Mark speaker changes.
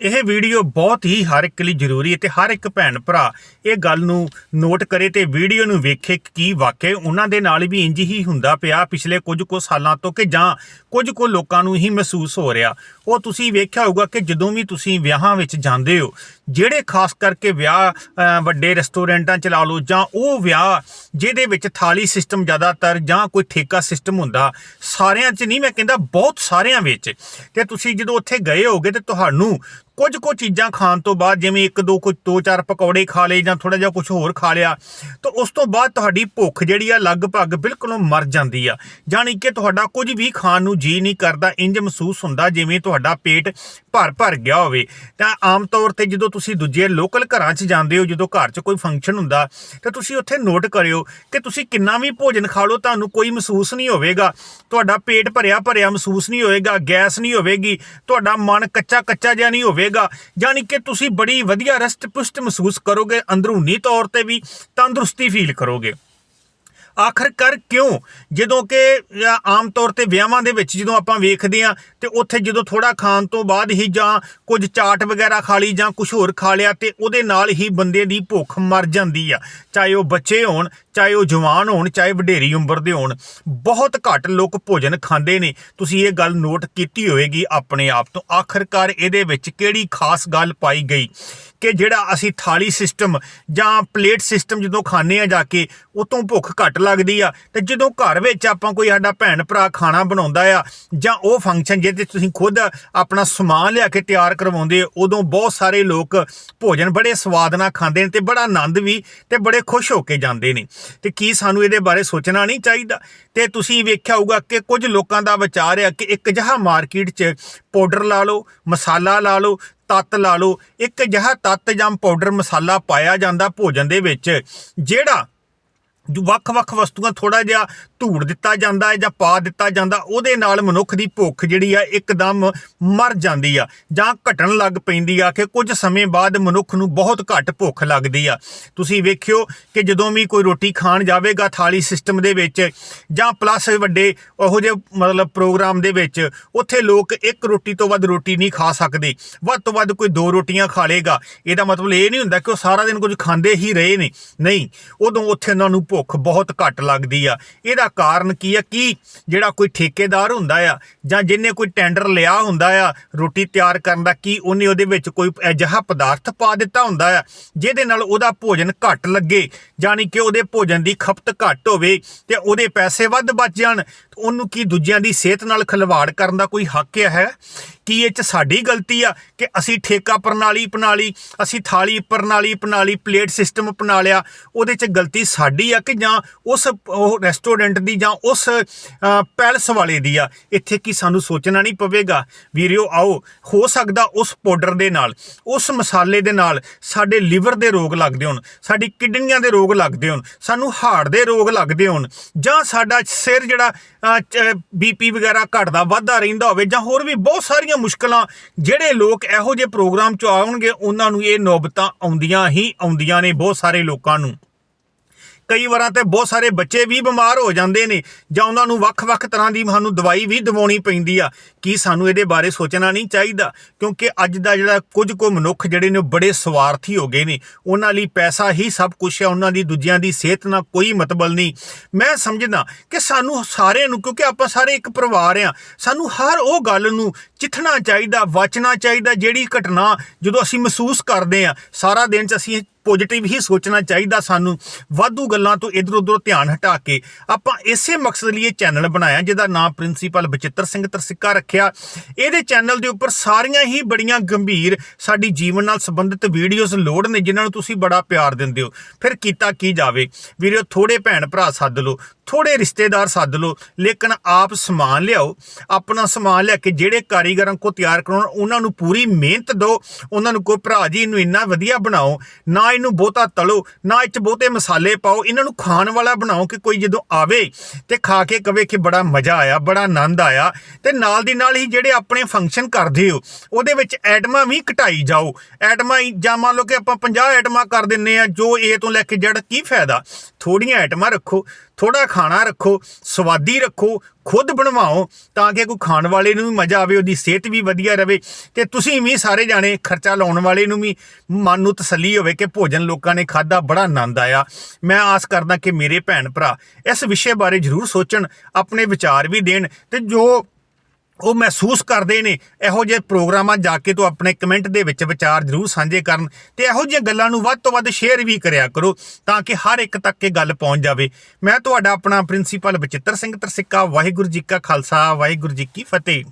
Speaker 1: ਇਹ ਵੀਡੀਓ ਬਹੁਤ ਹੀ ਹਰ ਇੱਕ ਲਈ ਜ਼ਰੂਰੀ ਹੈ ਤੇ ਹਰ ਇੱਕ ਭੈਣ ਭਰਾ ਇਹ ਗੱਲ ਨੂੰ ਨੋਟ ਕਰੇ ਤੇ ਵੀਡੀਓ ਨੂੰ ਵੇਖੇ ਕਿ ਕੀ ਵਾਕਿਆ ਉਹਨਾਂ ਦੇ ਨਾਲ ਵੀ ਇੰਜ ਹੀ ਹੁੰਦਾ ਪਿਆ ਪਿਛਲੇ ਕੁਝ ਕੁ ਸਾਲਾਂ ਤੋਂ ਕਿ ਜਾਂ ਕੁਝ ਕੁ ਲੋਕਾਂ ਨੂੰ ਹੀ ਮਹਿਸੂਸ ਹੋ ਰਿਹਾ। ਉਹ ਤੁਸੀਂ ਵੇਖਿਆ ਹੋਊਗਾ ਕਿ ਜਦੋਂ ਵੀ ਤੁਸੀਂ ਵਿਆਹਾਂ ਵਿੱਚ ਜਾਂਦੇ ਹੋ, ਜਿਹੜੇ ਖਾਸ ਕਰਕੇ ਵਿਆਹ ਵੱਡੇ ਰੈਸਟੋਰੈਂਟਾਂ ਚ ਲਾ ਲਓ ਜਾਂ ਉਹ ਵਿਆਹ ਜਿਹਦੇ ਵਿੱਚ ਥਾਲੀ ਸਿਸਟਮ ਜ਼ਿਆਦਾਤਰ ਜਾਂ ਕੋਈ ਠੇਕਾ ਸਿਸਟਮ ਹੁੰਦਾ, ਸਾਰਿਆਂ 'ਚ ਨਹੀਂ, ਮੈਂ ਕਹਿੰਦਾ ਬਹੁਤ ਸਾਰਿਆਂ ਵਿੱਚ। ਤੇ ਤੁਸੀਂ ਜਦੋਂ ਉੱਥੇ ਗਏ ਹੋਗੇ ਤੇ ਤੁਹਾਨੂੰ ਕੁਝ ਕੁ ਚੀਜ਼ਾਂ ਖਾਣ ਤੋਂ ਬਾਅਦ, ਜਿਵੇਂ ਇੱਕ ਦੋ ਕੁਝ ਦੋ ਚਾਰ ਪਕੌੜੇ ਖਾ ਲਏ ਜਾਂ ਥੋੜਾ ਜਿਹਾ ਕੁਝ ਹੋਰ ਖਾ ਲਿਆ, ਤਾਂ ਉਸ ਤੋਂ ਬਾਅਦ ਤੁਹਾਡੀ ਭੁੱਖ ਜਿਹੜੀ ਆ ਲਗਭਗ ਬਿਲਕੁਲ ਮਰ ਜਾਂਦੀ ਆ। ਜਾਣੀ ਕਿ ਤੁਹਾਡਾ ਕੁਝ ਵੀ ਖਾਣ ਨੂੰ ਜੀ ਨਹੀਂ ਕਰਦਾ, ਇੰਜ ਮਹਿਸੂਸ ਹੁੰਦਾ ਜਿਵੇਂ ਤੁਹਾਡਾ ਪੇਟ ਭਰ ਭਰ ਗਿਆ ਹੋਵੇ। ਤਾਂ ਆਮ ਤੌਰ ਤੇ ਜਦੋਂ ਤੁਸੀਂ ਦੂਜੇ ਲੋਕਲ ਘਰਾਂ 'ਚ ਜਾਂਦੇ ਹੋ, ਜਦੋਂ ਘਰ 'ਚ ਕੋਈ ਫੰਕਸ਼ਨ ਹੁੰਦਾ, ਤਾਂ ਤੁਸੀਂ ਉੱਥੇ ਨੋਟ ਕਰਿਓ ਕਿ ਤੁਸੀਂ ਕਿੰਨਾ ਵੀ ਭੋਜਨ ਖਾ ਲਓ, ਤੁਹਾਨੂੰ ਕੋਈ ਮਹਿਸੂਸ ਨਹੀਂ ਹੋਵੇਗਾ। ਤੁਹਾਡਾ ਪੇਟ ਭਰਿਆ ਭਰਿਆ ਮਹਿਸੂਸ ਨਹੀਂ ਹੋਵੇਗਾ, ਗੈਸ ਨਹੀਂ ਹੋਵੇਗੀ, ਤੁਹਾਡਾ ਮਨ ਕੱਚਾ ਕੱਚਾ ਜਿਹਾ ਨਹੀਂ ਹੋਵੇਗਾ। ਯਾਨੀ ਕਿ ਤੁਸੀਂ ਬੜੀ ਵਧੀਆ ਰਸਟ ਪੁਸ਼ਟ ਮਹਿਸੂਸ ਕਰੋਗੇ, ਅੰਦਰੂਨੀ ਤੌਰ ਤੇ ਵੀ ਤੰਦਰੁਸਤੀ ਫੀਲ ਕਰੋਗੇ। ਆਖਰਕਾਰ ਕਿਉਂ? ਜਦੋਂ ਕਿ ਆਮ ਤੌਰ ਤੇ ਵਿਆਹਾਂ ਦੇ ਵਿੱਚ ਜਦੋਂ ਆਪਾਂ ਵੇਖਦੇ ਆ ਤੇ ਉੱਥੇ ਜਦੋਂ ਥੋੜਾ ਖਾਣ ਤੋਂ ਬਾਅਦ ਹੀ ਜਾਂ ਕੁਝ ਚਾਟ ਵਗੈਰਾ ਖਾ ਲਈ ਜਾਂ ਕੁਝ ਹੋਰ ਖਾ ਲਿਆ, ਤੇ ਉਹਦੇ ਨਾਲ ਹੀ ਬੰਦੇ ਦੀ ਭੁੱਖ ਮਰ ਜਾਂਦੀ ਆ। ਚਾਹੇ ਉਹ ਬੱਚੇ ਹੋਣ, ਚਾਹੇ ਉਹ ਜਵਾਨ ਹੋਣ, ਚਾਹੇ ਵਡੇਰੀ ਉਮਰ ਦੇ ਹੋਣ, ਬਹੁਤ ਘੱਟ ਲੋਕ ਭੋਜਨ ਖਾਂਦੇ ਨੇ। ਤੁਸੀਂ ਇਹ ਗੱਲ ਨੋਟ ਕੀਤੀ ਹੋਵੇਗੀ ਆਪਣੇ ਆਪ ਤੋਂ। ਆਖਰਕਾਰ ਇਹਦੇ ਵਿੱਚ ਕਿਹੜੀ ਖਾਸ ਗੱਲ ਪਾਈ ਗਈ? ਕਿ ਜਿਹੜਾ ਅਸੀਂ ਥਾਲੀ ਸਿਸਟਮ ਜਾਂ ਪਲੇਟ ਸਿਸਟਮ ਜਦੋਂ ਖਾਂਦੇ ਆ ਜਾ ਕੇ, ਉਤੋਂ ਭੁੱਖ ਘੱਟ ਲੱਗਦੀ ਆ। ਤੇ ਜਦੋਂ ਘਰ ਵਿੱਚ ਆਪਾਂ ਕੋਈ ਸਾਡਾ ਭੈਣ ਭਰਾ ਖਾਣਾ ਬਣਾਉਂਦਾ ਆ ਜਾਂ ਉਹ ਫੰਕਸ਼ਨ ਜਿਹਦੇ ਤੁਸੀਂ ਖੁਦ ਆਪਣਾ ਸਮਾਨ ਲਿਆ ਕੇ ਤਿਆਰ ਕਰਵਾਉਂਦੇ ਹੋ, ਉਦੋਂ ਬਹੁਤ ਸਾਰੇ ਲੋਕ ਭੋਜਨ ਬੜੇ ਸਵਾਦ ਨਾਲ ਖਾਂਦੇ ਨੇ ਤੇ ਬੜਾ ਆਨੰਦ ਵੀ ਤੇ ਬੜੇ ਖੁਸ਼ ਹੋ ਕੇ ਜਾਂਦੇ ਨੇ। ਤੇ ਕੀ ਸਾਨੂੰ ਇਹਦੇ ਬਾਰੇ ਸੋਚਣਾ ਨਹੀਂ ਚਾਹੀਦਾ? ਤੇ ਤੁਸੀਂ ਵੇਖਿਆ ਹੋਊਗਾ ਕਿ ਕੁਝ ਲੋਕਾਂ ਦਾ ਵਿਚਾਰ ਹੈ ਕਿ ਇੱਕ ਜਹਾ ਮਾਰਕੀਟ 'ਚ ਪਾਊਡਰ ਲਾ ਲਓ ਮਸਾਲਾ ਲਾ ਲਓ ਤੱਤ ਲਾ ਲਓ ਇੱਕ ਜਿਹਾ ਤੱਤ ਜਾਂ ਪਾਊਡਰ ਮਸਾਲਾ ਪਾਇਆ ਜਾਂਦਾ ਭੋਜਨ ਦੇ ਵਿੱਚ ਜਿਹੜਾ ਵੱਖ-ਵੱਖ ਵਸਤੂਆਂ ਥੋੜਾ ਜਿਹਾ ਧੂੜ ਦਿੱਤਾ ਜਾਂਦਾ ਹੈ ਜਾਂ ਪਾ ਦਿੱਤਾ ਜਾਂਦਾ, ਉਹਦੇ ਨਾਲ ਮਨੁੱਖ ਦੀ ਭੁੱਖ ਜਿਹੜੀ ਆ ਇੱਕਦਮ ਮਰ ਜਾਂਦੀ ਆ ਜਾਂ ਘਟਣ ਲੱਗ ਪੈਂਦੀ ਆ। ਕਿ ਕੁਝ ਸਮੇਂ ਬਾਅਦ ਮਨੁੱਖ ਨੂੰ ਬਹੁਤ ਘੱਟ ਭੁੱਖ ਲੱਗਦੀ ਆ। ਤੁਸੀਂ ਵੇਖਿਓ ਕਿ ਜਦੋਂ ਵੀ ਕੋਈ ਰੋਟੀ ਖਾਣ ਜਾਵੇਗਾ ਥਾਲੀ ਸਿਸਟਮ ਦੇ ਵਿੱਚ ਜਾਂ ਪਲੱਸ ਵੱਡੇ ਉਹੋ ਜਿਹੇ ਮਤਲਬ ਪ੍ਰੋਗਰਾਮ ਦੇ ਵਿੱਚ, ਉੱਥੇ ਲੋਕ ਇੱਕ ਰੋਟੀ ਤੋਂ ਵੱਧ ਰੋਟੀ ਨਹੀਂ ਖਾ ਸਕਦੇ। ਵੱਧ ਤੋਂ ਵੱਧ ਕੋਈ ਦੋ ਰੋਟੀਆਂ ਖਾ ਲੇਗਾ ਇਹਦਾ ਮਤਲਬ ਇਹ ਨਹੀਂ ਹੁੰਦਾ ਕਿ ਉਹ ਸਾਰਾ ਦਿਨ ਕੁਝ ਖਾਂਦੇ ਹੀ ਰਹੇ ਨੇ। ਨਹੀਂ, ਉਦੋਂ ਉੱਥੇ ਉਹਨਾਂ ਨੂੰ ਭੁੱਖ ਬਹੁਤ ਘੱਟ ਲੱਗਦੀ ਆ। ਇਹਦਾ ਕਾਰਨ ਕੀ ਹੈ ਕੀ ਜਿਹੜਾ ਕੋਈ ਠੇਕੇਦਾਰ ਹੁੰਦਾ ਆ ਜਾਂ ਜਿਹਨੇ ਕੋਈ ਟੈਂਡਰ ਲਿਆ ਹੁੰਦਾ ਆ ਰੋਟੀ ਤਿਆਰ ਕਰਨ ਦਾ, ਕੀ ਉਹਨੇ ਉਹਦੇ ਵਿੱਚ ਕੋਈ ਅਜਿਹਾ ਪਦਾਰਥ ਪਾ ਦਿੱਤਾ ਹੁੰਦਾ ਆ ਜਿਹਦੇ ਨਾਲ ਉਹਦਾ ਭੋਜਨ ਘੱਟ ਲੱਗੇ? ਜਾਣੀ ਕਿ ਉਹਦੇ ਭੋਜਨ ਦੀ ਖਪਤ ਘੱਟ ਹੋਵੇ ਤੇ ਉਹਦੇ ਪੈਸੇ ਵੱਧ ਬਚ ਜਾਣ। ਉਹਨੂੰ ਕੀ ਦੂਜਿਆਂ ਦੀ ਸਿਹਤ ਨਾਲ ਖਿਲਵਾੜ ਕਰਨ ਦਾ ਕੋਈ ਹੱਕ ਹੈ? ਕੀ ਇਹ ਚ ਸਾਡੀ ਗਲਤੀ ਆ ਕਿ ਅਸੀਂ ਠੇਕਾ ਪ੍ਰਣਾਲੀ ਅਪਣਾ ਲਈ ਅਸੀਂ ਥਾਲੀ ਪ੍ਰਣਾਲੀ ਅਪਣਾ ਲਈ ਪਲੇਟ ਸਿਸਟਮ ਅਪਣਾ ਲਿਆ, ਉਹਦੇ ਚ ਗਲਤੀ ਸਾਡੀ ਆ ਕਿ ਜਾਂ ਉਸ, ਉਹ ਰੈਸਟੋਰੈਂਟ ਦੀ ਜਾਂ ਉਸ ਪੈਲਸ ਵਾਲੇ ਦੀ ਆ? ਇੱਥੇ ਕੀ ਸਾਨੂੰ ਸੋਚਣਾ ਨਹੀਂ ਪਵੇਗਾ? ਵੀਰਿਓ, ਆਓ, ਹੋ ਸਕਦਾ ਉਸ ਪਾਊਡਰ ਦੇ ਨਾਲ, ਉਸ ਮਸਾਲੇ ਦੇ ਨਾਲ ਸਾਡੇ ਲਿਵਰ ਦੇ ਰੋਗ ਲੱਗਦੇ ਹੋਣ, ਸਾਡੀ ਕਿਡਨੀਆਂ ਦੇ ਰੋਗ ਲੱਗਦੇ ਹੋਣ, ਸਾਨੂੰ ਹਾਰਟ ਦੇ ਰੋਗ ਲੱਗਦੇ ਹੋਣ, ਜਾਂ ਸਾਡਾ ਸਿਰ ਜਿਹੜਾ ਬੀਪੀ ਵਗੈਰਾ ਘਟਦਾ, ਵੱਧਦਾ ਰਹਿੰਦਾ ਹੋਵੇ, ਜਾਂ ਹੋਰ ਵੀ ਬਹੁਤ ਸਾਰੀਆਂ ਮੁਸ਼ਕਲਾਂ ਜਿਹੜੇ ਲੋਕ ਇਹੋ ਜਿਹੇ ਪ੍ਰੋਗਰਾਮ ਚ ਆਉਣਗੇ, ਉਹਨਾਂ ਨੂੰ ਇਹ ਨੌਬਤਾਂ ਆਉਂਦੀਆਂ ਹੀ ਆਉਂਦੀਆਂ ਨੇ ਬਹੁਤ ਸਾਰੇ ਲੋਕਾਂ ਨੂੰ। ਕਈ ਵਾਰਾਂ ਤੇ ਬਹੁਤ ਸਾਰੇ ਬੱਚੇ ਵੀ ਬਿਮਾਰ ਹੋ ਜਾਂਦੇ ਨੇ ਜਾਂ ਉਹਨਾਂ ਨੂੰ ਵੱਖ-ਵੱਖ ਤਰ੍ਹਾਂ ਦੀ ਸਾਨੂੰ ਦਵਾਈ ਵੀ ਦਿਵਾਉਣੀ ਪੈਂਦੀ ਆ। ਕੀ ਸਾਨੂੰ ਇਹਦੇ ਬਾਰੇ ਸੋਚਣਾ ਨਹੀਂ ਚਾਹੀਦਾ? ਕਿਉਂਕਿ ਅੱਜ ਦਾ ਜਿਹੜਾ ਕੁਝ ਕੁ ਮਨੁੱਖ ਜਿਹੜੇ ਨੇ ਉਹ ਬੜੇ ਸਵਾਰਥੀ ਹੋ ਗਏ ਨੇ। ਉਹਨਾਂ ਲਈ ਪੈਸਾ ਹੀ ਸਭ ਕੁਝ ਹੈ ਉਹਨਾਂ ਦੀ ਦੂਜਿਆਂ ਦੀ ਸਿਹਤ ਨਾਲ ਕੋਈ ਮਤਲਬ ਨਹੀਂ। ਮੈਂ ਸਮਝਦਾ ਕਿ ਸਾਨੂੰ ਸਾਰਿਆਂ ਨੂੰ, ਕਿਉਂਕਿ ਆਪਾਂ ਸਾਰੇ ਇੱਕ ਪਰਿਵਾਰ ਆ, ਸਾਨੂੰ ਹਰ ਉਹ ਗੱਲ ਨੂੰ ਚਿੱਥਣਾ ਚਾਹੀਦਾ, ਵਾਚਣਾ ਚਾਹੀਦਾ, ਜਿਹੜੀ ਘਟਨਾ ਜਦੋਂ ਅਸੀਂ ਮਹਿਸੂਸ ਕਰਦੇ ਆ, ਸਾਰਾ ਦਿਨ ਚ ਅਸੀਂ ਪੋਜ਼ਿਟਿਵ ਹੀ ਸੋਚਣਾ ਚਾਹੀਦਾ ਸਾਨੂੰ। ਵਾਧੂ ਗੱਲਾਂ ਤੋਂ ਇਧਰ ਉਧਰ ਧਿਆਨ ਹਟਾ ਕੇ ਆਪਾਂ ਇਸੇ ਮਕਸਦ ਲਈ ਇਹ ਚੈਨਲ ਬਣਾਇਆ, ਜਿਹਦਾ ਨਾਮ ਪ੍ਰਿੰਸੀਪਲ ਬਚਿੱਤਰ ਸਿੰਘ ਤਰਸਿੱਕਾ ਰੱਖਿਆ। ਇਹਦੇ ਚੈਨਲ ਦੇ ਉੱਪਰ ਸਾਰੀਆਂ ਹੀ ਬੜੀਆਂ ਗੰਭੀਰ ਸਾਡੀ ਜੀਵਨ ਨਾਲ ਸੰਬੰਧਿਤ ਵੀਡੀਓਜ਼ ਲੋਡ ਨੇ, ਜਿਨ੍ਹਾਂ ਨੂੰ ਤੁਸੀਂ ਬੜਾ ਪਿਆਰ ਦਿੰਦੇ ਹੋ। ਫਿਰ ਕੀਤਾ ਕੀ ਜਾਵੇ? ਵੀਰੋ ਥੋੜੇ ਭੈਣ ਭਰਾ ਸੱਦ ਲਓ। ਥੋੜੇ ਰਿਸ਼ਤੇਦਾਰ ਸੱਦ ਲਓ, ਲੇਕਿਨ ਆਪ ਸਮਾਨ ਲਿਆਓ, ਆਪਣਾ ਸਮਾਨ ਲੈ ਕੇ ਜਿਹੜੇ ਕਾਰੀਗਰਾਂ ਕੋ ਤਿਆਰ ਕਰਾਉਣ, ਉਹਨਾਂ ਨੂੰ ਪੂਰੀ ਮਿਹਨਤ ਦਿਓ, ਉਹਨਾਂ ਨੂੰ ਕੋਈ ਭਰਾ ਜੀ ਇਹਨੂੰ ਇੰਨਾ ਵਧੀਆ ਬਣਾਓ, ਨਾ ਇਹਨੂੰ ਬਹੁਤਾ ਤਲੋ, ਨਾ ਇਹ ਚ ਬਹੁਤੇ ਮਸਾਲੇ ਪਾਓ, ਇਹਨਾਂ ਨੂੰ ਖਾਣ ਵਾਲਾ ਬਣਾਓ ਕਿ ਕੋਈ ਜਦੋਂ ਆਵੇ ਤੇ ਖਾ ਕੇ ਕਵੇ ਕਿ ਬੜਾ ਮਜ਼ਾ ਆਇਆ, ਬੜਾ ਆਨੰਦ ਆਇਆ ਤੇ ਨਾਲ ਦੀ ਨਾਲ ਹੀ ਜਿਹੜੇ ਆਪਣੇ ਫੰਕਸ਼ਨ ਕਰਦੇ ਹੋ, ਉਹਦੇ ਵਿੱਚ ਐਟਮਾਂ ਵੀ ਘਟਾਈ ਜਾਓ। ਐਟਮਾਂ ਜਾਂ ਮੰਨ ਲਓ ਕਿ ਆਪਾਂ 50 ਐਟਮਾਂ ਕਰ ਦਿੰਨੇ ਆ, ਜੋ ਏ ਤੋਂ ਲੈ ਕੇ ਜੜ, ਕੀ ਫਾਇਦਾ? ਥੋੜੀਆਂ ਐਟਮਾਂ ਰੱਖੋ ਥੋੜਾ ਖਾਣਾ ਰੱਖੋ, ਸਵਾਦੀ ਰੱਖੋ, ਖੁਦ ਬਣਵਾਓ ਤਾਂ ਕਿ ਕੋਈ ਖਾਣ ਵਾਲੇ ਨੂੰ ਵੀ ਮਜ਼ਾ ਆਵੇ, ਉਹਦੀ ਸਿਹਤ ਵੀ ਵਧੀਆ ਰਵੇ ਤੇ ਤੁਸੀਂ ਵੀ ਸਾਰੇ ਜਾਣੇ ਖਰਚਾ ਲਾਉਣ ਵਾਲੇ ਨੂੰ ਵੀ ਮਨ ਨੂੰ ਤਸੱਲੀ ਹੋਵੇ ਕਿ ਭੋਜਨ ਲੋਕਾਂ ਨੇ ਖਾਦਾ ਬੜਾ ਆਨੰਦ ਆਇਆ। ਮੈਂ ਆਸ ਕਰਦਾ ਕਿ ਮੇਰੇ ਭੈਣ ਭਰਾ ਇਸ ਵਿਸ਼ੇ ਬਾਰੇ ਜ਼ਰੂਰ ਸੋਚਣ, ਆਪਣੇ ਵਿਚਾਰ ਵੀ ਦੇਣ ਤੇ ਜੋ ਉਹ ਮਹਿਸੂਸ ਕਰਦੇ ਨੇ, ਇਹੋ ਜਿਹੇ ਪ੍ਰੋਗਰਾਮਾਂ ਜਾ ਕੇ ਤੋਂ ਆਪਣੇ ਕਮੈਂਟ ਦੇ ਵਿੱਚ ਵਿਚਾਰ ਜ਼ਰੂਰ ਸਾਂਝੇ ਕਰਨ ਤੇ ਇਹੋ ਜਿਹੀਆਂ ਗੱਲਾਂ ਨੂੰ ਵੱਧ ਤੋਂ ਵੱਧ ਸ਼ੇਅਰ ਵੀ ਕਰਿਆ ਕਰੋ ਤਾਂ ਕਿ ਹਰ ਇੱਕ ਤੱਕ ਇਹ ਗੱਲ ਪਹੁੰਚ ਜਾਵੇ। ਮੈਂ ਤੁਹਾਡਾ ਆਪਣਾ ਪ੍ਰਿੰਸੀਪਲ ਬਚਿੱਤਰ ਸਿੰਘ ਤਰਸਿੱਕਾ, ਵਾਹਿਗੁਰੂ ਜੀ ਕਾ ਖਾਲਸਾ, ਵਾਹਿਗੁਰੂ ਜੀ ਕੀ ਫਤਿਹ।